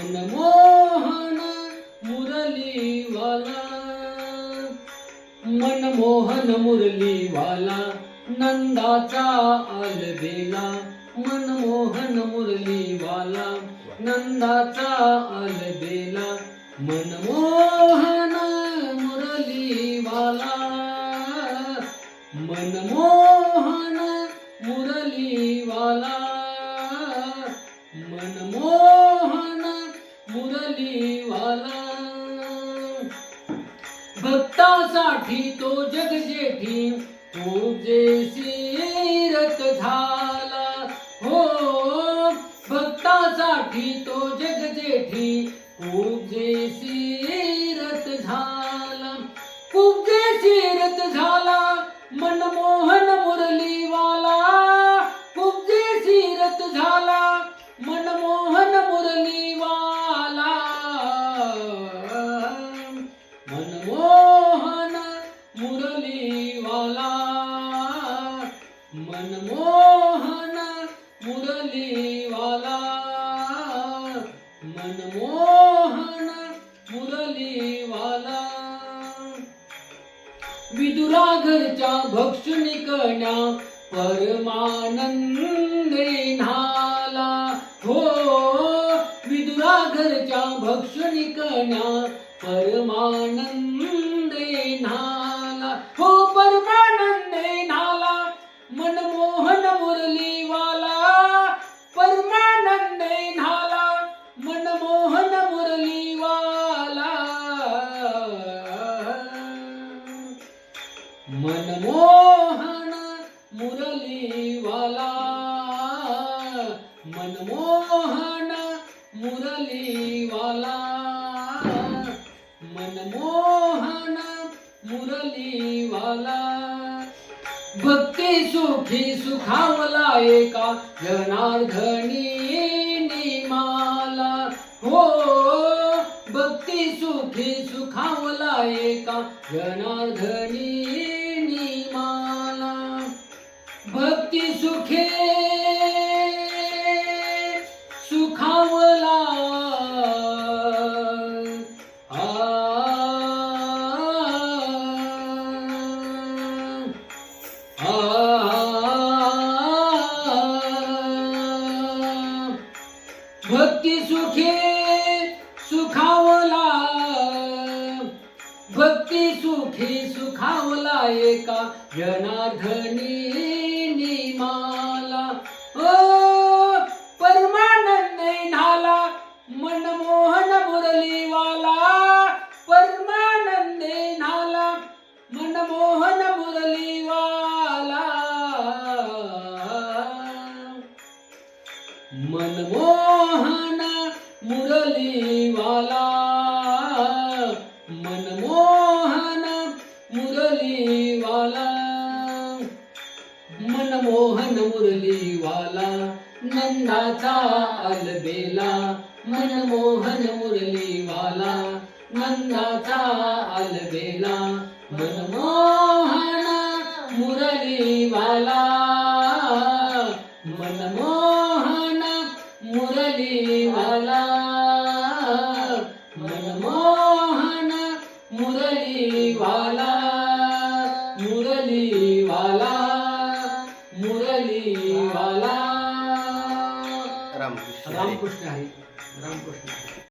मनमोहन मुरलीवाला मनमोहन मुरलीवाला नंदाचा आलबेला मनमोहन मुरलीवाला नंदाचा आलबेला मनमोहन मुरलीवाला मनमोहन मुरलीवाला मनमोहन भक्तासाठी तो जगजेठी तुझे सीरत झाला. हो भक्तासाठी तो जगजेठी तुझे सीरत झाला. कुब्जे सीरत झाला मनमोहन मुरलीवाला. कुब्जे सीरत झाला मुरलीवाला मनमोहन मुरलीवाला मनमोहन मुरलीवाला विदुरा घरच्या भक्ष कण्या परमानंद न्हाला. हो विदुरा घरच्या भक्ष कण्या परमानंद न्हाला हो परमानंदे नाला मनमोहन मुरलीवाला। परमानंदे नाला मनमोहन मुरलीवाला। मनमोहन मुरलीवाला। मनमोहन मुरलीवाला। मुरलीवाला भक्ती सुखी सुखावला एका जनार्दनी माला हो भक्ती सुखी सुखावला एका जनार्दनी माला भक्ती सुखे भक्ती सुखे सुखावला. भक्ती सुखी सुखावला एका जनाधनी निमाला ओ परमानंद नाला मनमोहन मुरलीवाला. परमानंद झाला मनमोहन मनमोहन मुरलीवाला. मनमोहन मुरलीवाला. मनमोहन मुरलीवाला. नंदाचा अलबेला. मनमोहन मुरलीवाला. नंदाचा अलबेला. मनमोहन मुरलीवाला. मनमोहन रामकृष्ण आहे. रामकृष्ण.